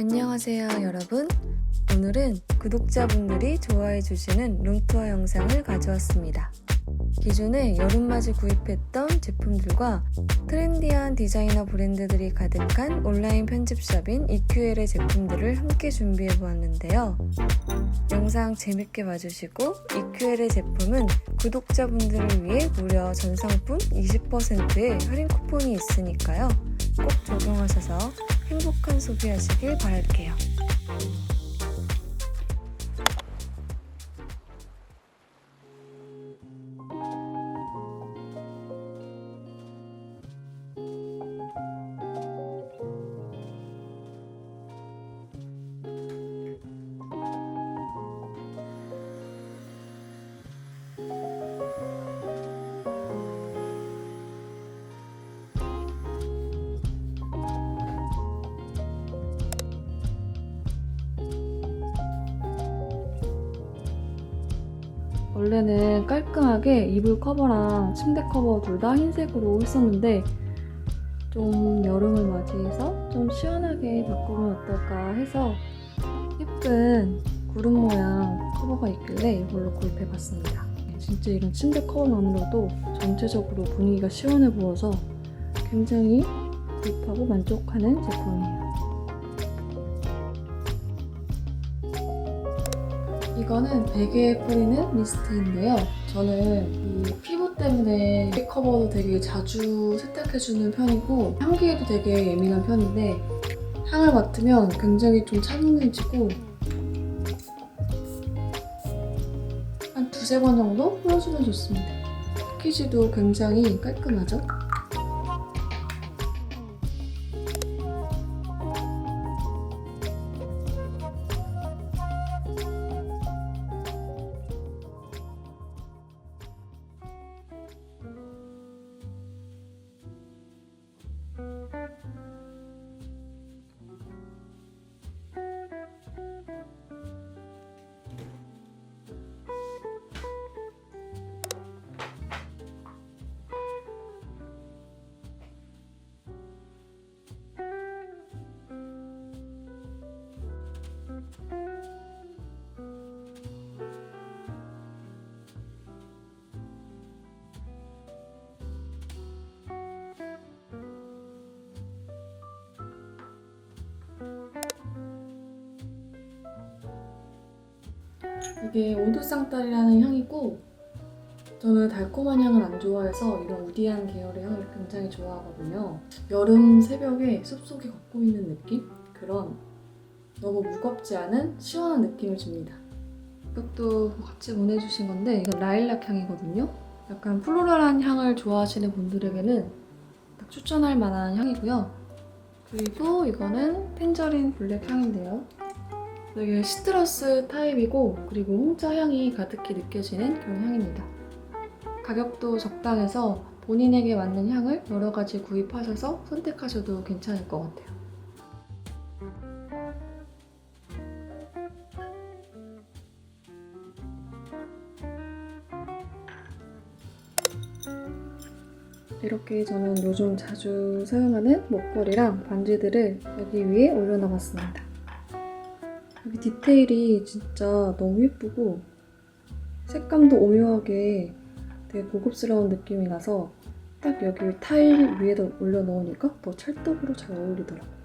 안녕하세요 여러분. 오늘은 구독자분들이 좋아해 주시는 룸투어 영상을 가져왔습니다. 기존에 여름맞이 구입했던 제품들과 트렌디한 디자이너 브랜드들이 가득한 온라인 편집샵인 EQL의 제품들을 함께 준비해 보았는데요. 영상 재밌게 봐주시고 EQL의 제품은 구독자분들을 위해 무려 전 상품 20%의 할인 쿠폰이 있으니까요 꼭 적용하셔서 행복한 소비하시길 바랄게요. 원래는 깔끔하게 이불 커버랑 침대 커버 둘 다 흰색으로 했었는데 좀 여름을 맞이해서 좀 시원하게 바꾸면 어떨까 해서 예쁜 구름 모양 커버가 있길래 이걸로 구입해봤습니다. 진짜 이런 침대 커버만으로도 전체적으로 분위기가 시원해 보여서 굉장히 구입하고 만족하는 제품이에요. 이거는 베개에 뿌리는 미스트인데요. 저는 이 피부 때문에 베개 커버도 되게 자주 세탁해주는 편이고 향기에도 되게 예민한 편인데 향을 맡으면 굉장히 좀 차분해지고 한 두세 번 정도 뿌려주면 좋습니다. 패키지도 굉장히 깔끔하죠? 이게 오드상딸이라는 향이고 저는 달콤한 향을 안 좋아해서 이런 우디한 계열의 향을 굉장히 좋아하거든요. 여름 새벽에 숲속에 걷고 있는 느낌? 그런 너무 무겁지 않은 시원한 느낌을 줍니다. 이것도 같이 보내주신 건데 이건 라일락 향이거든요. 약간 플로럴한 향을 좋아하시는 분들에게는 딱 추천할 만한 향이고요. 그리고 이거는 텐저린 블랙 향인데요. 되게 시트러스 타입이고 그리고 홍차 향이 가득히 느껴지는 그런 향입니다. 가격도 적당해서 본인에게 맞는 향을 여러 가지 구입하셔서 선택하셔도 괜찮을 것 같아요. 이렇게 저는 요즘 자주 사용하는 목걸이랑 반지들을 여기 위에 올려놔봤습니다. 여기 디테일이 진짜 너무 예쁘고 색감도 오묘하게 되게 고급스러운 느낌이 나서 딱 여기 타일 위에다 올려놓으니까 더 찰떡으로 잘 어울리더라고요.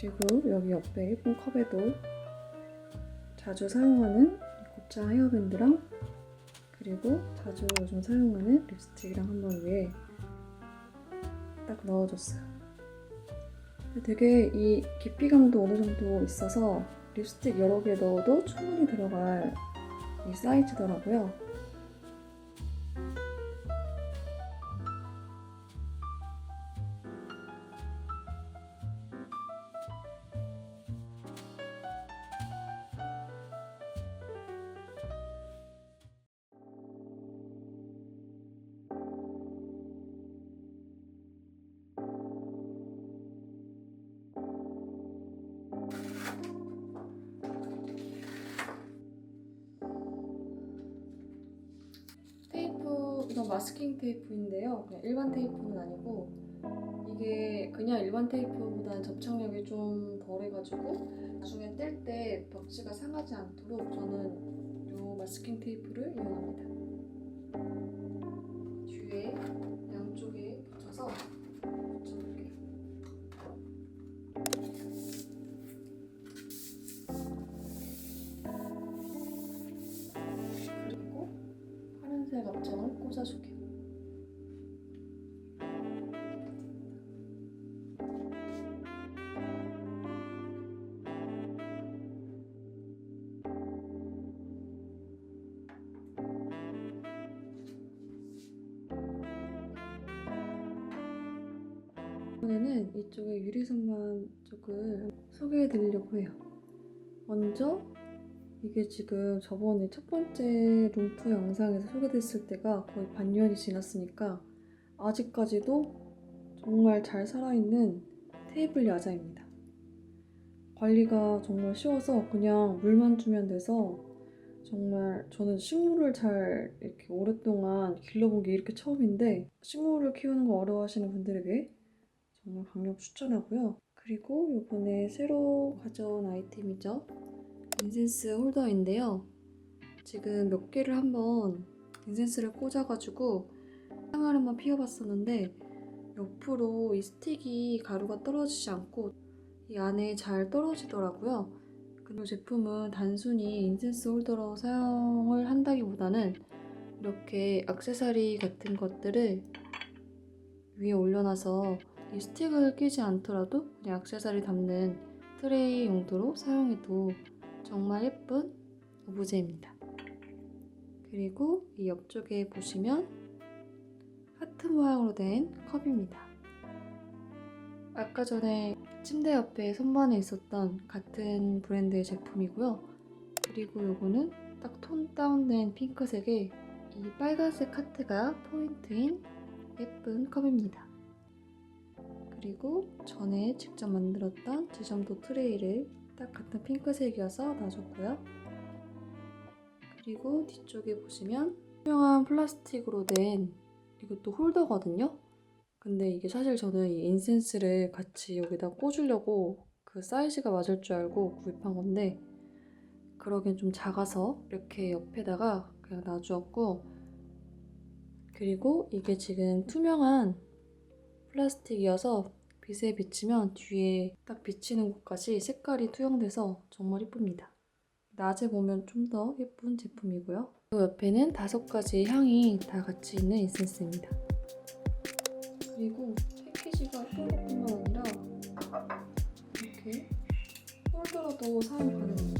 그리고 여기 옆에 예쁜 컵에도 자주 사용하는 곱창 헤어밴드랑 그리고 자주 요즘 사용하는 립스틱이랑 한번 위에 딱 넣어줬어요. 되게 이 깊이감도 어느 정도 있어서 립스틱 여러 개 넣어도 충분히 들어갈 이 사이즈더라고요. 마스킹 테이프인데요. 그냥 일반 테이프는 아니고 이게 그냥 일반 테이프보다는 접착력이 좀 덜해가지고 나중에 뗄 때 벽지가 상하지 않도록 저는 이 마스킹 테이프를 이용합니다. 꽂아줄게요. 이번에는 이쪽에 유리선반 쪽을 소개해 드리려고 해요. 먼저 이게 지금 저번에 첫 번째 룸프 영상에서 소개됐을 때가 거의 반년이 지났으니까 아직까지도 정말 잘 살아있는 테이블 야자입니다. 관리가 정말 쉬워서 그냥 물만 주면 돼서 정말 저는 식물을 잘 이렇게 오랫동안 길러본 게 이렇게 처음인데 식물을 키우는 거 어려워하시는 분들에게 정말 강력 추천하고요. 그리고 이번에 새로 가져온 아이템이죠. 인센스 홀더인데요. 지금 몇 개를 한번 인센스를 꽂아가지고 향을 한번 피워봤었는데 옆으로 이 스틱이 가루가 떨어지지 않고 이 안에 잘 떨어지더라고요. 그리고 제품은 단순히 인센스 홀더로 사용을 한다기보다는 이렇게 액세서리 같은 것들을 위에 올려놔서 이 스틱을 끼지 않더라도 그냥 액세서리 담는 트레이 용도로 사용해도 정말 예쁜 오브제입니다. 그리고 이 옆쪽에 보시면 하트 모양으로 된 컵입니다. 아까 전에 침대 옆에 선반에 있었던 같은 브랜드의 제품이고요. 그리고 요거는 딱 톤 다운된 핑크색에 이 빨간색 하트가 포인트인 예쁜 컵입니다. 그리고 전에 직접 만들었던 지점도 트레이를 딱 같은 핑크색이어서 놔줬고요. 그리고 뒤쪽에 보시면 투명한 플라스틱으로 된 이것도 홀더거든요. 근데 이게 사실 저는 이 인센스를 같이 여기다 꽂으려고 그 사이즈가 맞을 줄 알고 구입한 건데 그러기엔 좀 작아서 이렇게 옆에다가 그냥 놔주었고 그리고 이게 지금 투명한 플라스틱이어서 빛에 비치면 뒤에 딱 비치는 곳까지 색깔이 투영돼서 정말 예쁩니다. 낮에 보면 좀 더 예쁜 제품이고요. 그 옆에는 다섯 가지 향이 다 같이 있는 인센스입니다. 그리고 패키지가 예쁜 것뿐만 아니라 이렇게 홀더로도 사용 가능합니다.